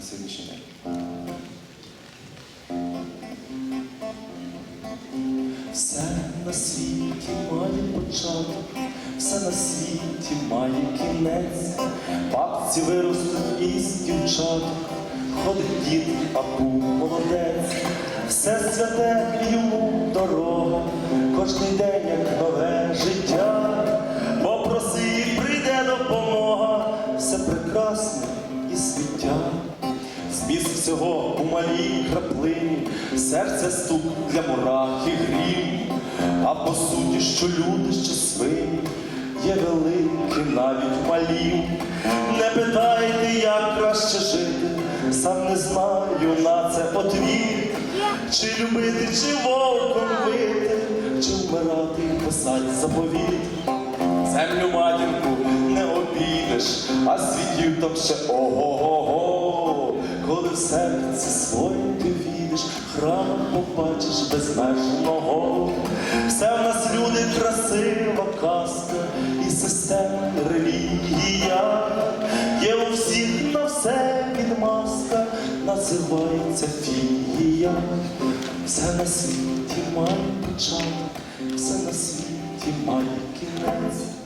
на сьогоднішній день. Все на світі має початок, все на світі має кінець. Бабці виростуть із дівчаток, ходить дід, а був молодець. Все святе йому дорога, кожний день як нове життя. Попроси, прийде допомога, все прекрасне і свіття. Зміст всього у малій краплині, серце стук для мурах і грім, а по суті, що люди, що свині, є великі навіть малі. Не питайте, як краще жити, сам не знаю на це отвіт. Чи любити, чи вовком вити, чи вмирати і писать заповіт. Землю матінку не обійдеш, а світів там ще ого-го. В серці своїм ти війдеш, храм побачиш безмежного. Все в нас люди красива казка і система релігія. Є у всіх на все підмазка, називається фігія. Все на світі має початок, все на світі має кінець.